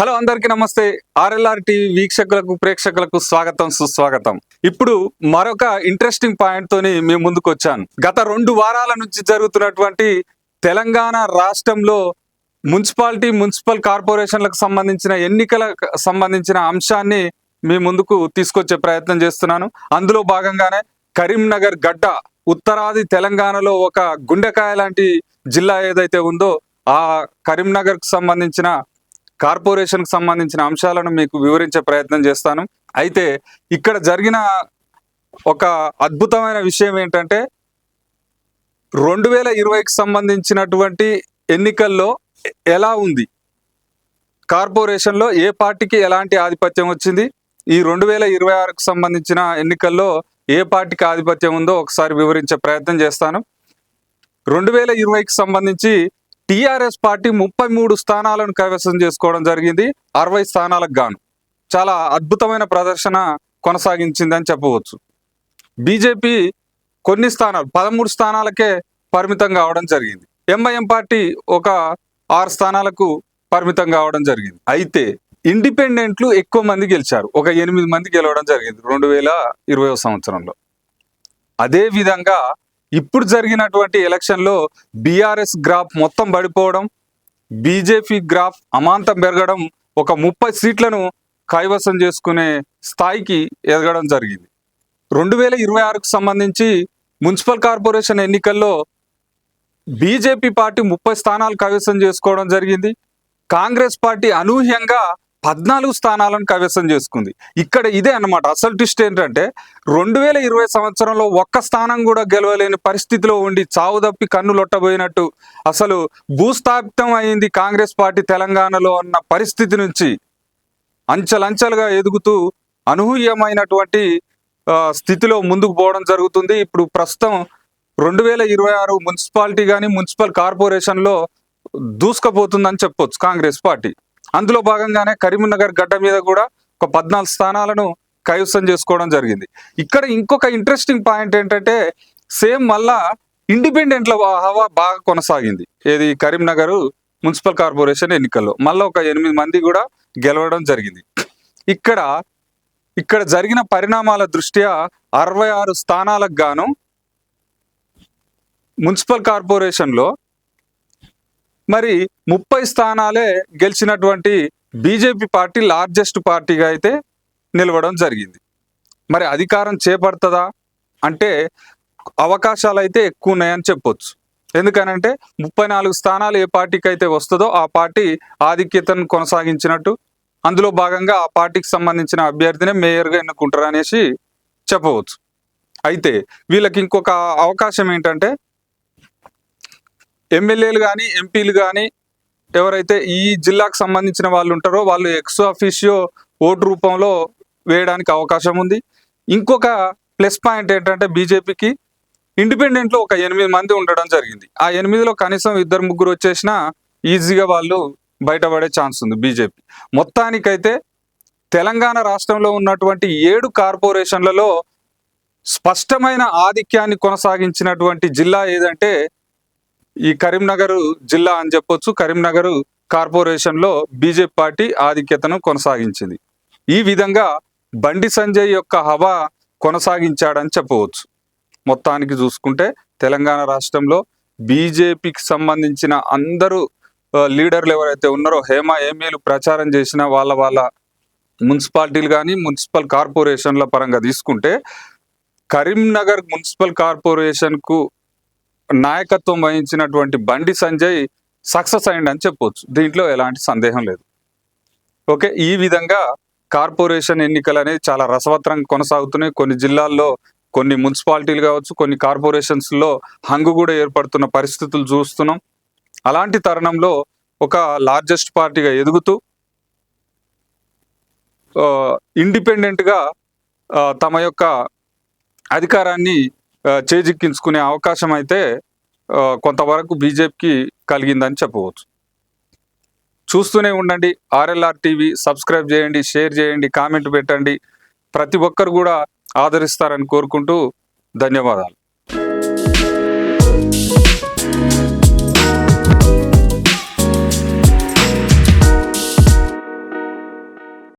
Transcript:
Hello అందరికీ నమస్తే. RLR TV వీక్షకులకు ప్రేక్షకులకు స్వాగతం సుస్వాగతం. ఇప్పుడు మరొక ఇంట్రెస్టింగ్ పాయింట్ తోని మేము ముందుకు వచ్చాను గత రెండు వారాల నుంచి జరుగుతున్నటువంటి తెలంగాణ రాష్ట్రంలో మున్సిపాలిటీ మున్సిపల్ కార్పొరేషన్లకు సంబంధించిన ఎన్నికలకు సంబంధించిన అంశాన్ని మీ ముందుకు తీసుకొచ్చే ప్రయత్నం చేస్తున్నాను. అందులో భాగంగానే కరీంనగర్ గడ్డ ఉత్తరాది తెలంగాణలో ఒక గుండెకాయ లాంటి జిల్లా ఏదైతే ఉందో ఆ కరీంనగర్కు సంబంధించిన కార్పొరేషన్కి సంబంధించిన అంశాలను మీకు వివరించే ప్రయత్నం చేస్తాను. అయితే ఇక్కడ జరిగిన ఒక అద్భుతమైన విషయం ఏంటంటే రెండు వేల ఇరవైకి సంబంధించినటువంటి ఎన్నికల్లో ఎలా ఉంది? కార్పొరేషన్లో ఏ పార్టీకి ఎలాంటి ఆధిపత్యం వచ్చింది? ఈ రెండు వేల ఇరవై ఆరుకు సంబంధించిన ఎన్నికల్లో ఏ పార్టీకి ఆధిపత్యం ఉందో ఒకసారి వివరించే ప్రయత్నం చేస్తాను. రెండు వేల ఇరవైకి సంబంధించి టిఆర్ఎస్ పార్టీ ముప్పై మూడు స్థానాలను కైవసం చేసుకోవడం జరిగింది అరవై స్థానాలకు గాను. చాలా అద్భుతమైన ప్రదర్శన కొనసాగించిందని చెప్పవచ్చు. బీజేపీ కొన్ని స్థానాలు పదమూడు స్థానాలకే పరిమితం కావడం జరిగింది. ఎంఐఎం పార్టీ ఒక ఆరు స్థానాలకు పరిమితం కావడం జరిగింది. అయితే ఇండిపెండెంట్లు ఎక్కువ మంది గెలిచారు. ఒక ఎనిమిది మంది గెలవడం జరిగింది రెండు వేల ఇరవై సంవత్సరంలో. అదేవిధంగా ఇప్పుడు జరిగినటువంటి ఎలక్షన్లో బీఆర్ఎస్ గ్రాఫ్ మొత్తం పడిపోవడం బీజేపీ గ్రాఫ్ అమాంతం పెరగడం ఒక ముప్పై సీట్లను కైవసం చేసుకునే స్థాయికి ఎదగడం జరిగింది. రెండు వేల ఇరవై ఆరుకు సంబంధించి మున్సిపల్ కార్పొరేషన్ ఎన్నికల్లో బీజేపీ పార్టీ ముప్పై స్థానాలు కైవసం చేసుకోవడం జరిగింది. కాంగ్రెస్ పార్టీ అనూహ్యంగా పద్నాలుగు స్థానాలను కైవసం చేసుకుంది. ఇక్కడ ఇదే అన్నమాట. అసలు ట్విస్ట్ ఏంటంటే రెండు వేల ఇరవై సంవత్సరంలో ఒక్క స్థానం కూడా గెలవలేని పరిస్థితిలో ఉండి చావు తప్పి కన్ను లొట్టబోయినట్టు అసలు భూస్థాపితం అయింది కాంగ్రెస్ పార్టీ తెలంగాణలో అన్న పరిస్థితి నుంచి అంచెలంచెలుగా ఎదుగుతూ అనూహ్యమైనటువంటి స్థితిలో ముందుకు పోవడం జరుగుతుంది. ఇప్పుడు ప్రస్తుతం రెండు వేల ఇరవై ఆరు మున్సిపాలిటీ కానీ మున్సిపల్ కార్పొరేషన్లో దూసుకుపోతుందని చెప్పొచ్చు కాంగ్రెస్ పార్టీ. అందులో భాగంగానే కరీంనగర్ గడ్డ మీద కూడా ఒక పద్నాలుగు స్థానాలను కైవసం చేసుకోవడం జరిగింది. ఇక్కడ ఇంకొక ఇంట్రెస్టింగ్ పాయింట్ ఏంటంటే సేమ్ మళ్ళా ఇండిపెండెంట్ల హవా బాగా కొనసాగింది. ఏది కరీంనగర్ మున్సిపల్ కార్పొరేషన్ ఎన్నికల్లో. మళ్ళీ ఒక ఎనిమిది మంది కూడా గెలవడం జరిగింది. ఇక్కడ ఇక్కడ జరిగిన పరిణామాల దృష్ట్యా అరవై ఆరు స్థానాలకు గాను మున్సిపల్ కార్పొరేషన్లో మరి ముప్పై స్థానాలే గెలిచినటువంటి బీజేపీ పార్టీ లార్జెస్ట్ పార్టీగా అయితే నిలవడం జరిగింది. మరి అధికారం చేపడుతుందా? అంటే అవకాశాలు అయితే ఎక్కువ ఉన్నాయని చెప్పొచ్చు. ఎందుకనంటే ముప్పై నాలుగు స్థానాలు ఏ పార్టీకి అయితే వస్తుందో ఆ పార్టీ ఆధిక్యతను కొనసాగించినట్టు అందులో భాగంగా ఆ పార్టీకి సంబంధించిన అభ్యర్థినే మేయర్గా ఎన్నుకుంటారు అనేసి చెప్పవచ్చు. అయితే వీళ్ళకి ఇంకొక అవకాశం ఏంటంటే ఎమ్మెల్యేలు కానీ ఎంపీలు కానీ ఎవరైతే ఈ జిల్లాకు సంబంధించిన వాళ్ళు ఉంటారో వాళ్ళు ఎక్స్ అఫీషియో ఓటు రూపంలో వేయడానికి అవకాశం ఉంది. ఇంకొక ప్లస్ పాయింట్ ఏంటంటే బీజేపీకి ఇండిపెండెంట్లో ఒక ఎనిమిది మంది ఉండడం జరిగింది. ఆ ఎనిమిదిలో కనీసం ఇద్దరు ముగ్గురు వచ్చేసినా ఈజీగా వాళ్ళు బయటపడే ఛాన్స్ ఉంది బీజేపీ. మొత్తానికైతే తెలంగాణ రాష్ట్రంలో ఉన్నటువంటి ఏడు కార్పొరేషన్లలో స్పష్టమైన ఆధిక్యాన్ని కొనసాగించినటువంటి జిల్లా ఏదంటే ఈ కరీంనగర్ జిల్లా అని చెప్పొచ్చు. కరీంనగర్ కార్పొరేషన్లో బీజేపీ పార్టీ ఆధిక్యతను కొనసాగించింది. ఈ విధంగా బండి సంజయ్ యొక్క హవా కొనసాగించాడని చెప్పవచ్చు. మొత్తానికి చూసుకుంటే తెలంగాణ రాష్ట్రంలో బీజేపీకి సంబంధించిన అందరూ లీడర్లు ఎవరైతే ఉన్నారో హేమ ఏమీలు ప్రచారం చేసిన వాళ్ళ వాళ్ళ మున్సిపాలిటీలు కానీ మున్సిపల్ కార్పొరేషన్ల పరంగా తీసుకుంటే కరీంనగర్ మున్సిపల్ కార్పొరేషన్కు నాయకత్వం వహించినటువంటి బండి సంజయ్ సక్సెస్ అయ్యండి అని చెప్పొచ్చు. దీంట్లో ఎలాంటి సందేహం లేదు. ఓకే ఈ విధంగా కార్పొరేషన్ ఎన్నికలు అనేవి చాలా రసవత్రంగా కొనసాగుతున్నాయి. కొన్ని జిల్లాల్లో కొన్ని మున్సిపాలిటీలు కావచ్చు కొన్ని కార్పొరేషన్స్లో హంగు కూడా ఏర్పడుతున్న పరిస్థితులు చూస్తున్నాం. అలాంటి తరుణంలో ఒక లార్జెస్ట్ పార్టీగా ఎదుగుతూ ఇండిపెండెంట్గా తమ యొక్క అధికారాన్ని చేజిక్కించుకునే అవకాశం అయితే కొంతవరకు బీజేపీకి కలిగిందని చెప్పవచ్చు. చూస్తూనే ఉండండి ఆర్ఎల్ఆర్ టీవీ సబ్స్క్రైబ్ చేయండి షేర్ చేయండి కామెంట్ పెట్టండి. ప్రతి ఒక్కరు కూడా ఆదరిస్తారని కోరుకుంటూ ధన్యవాదాలు.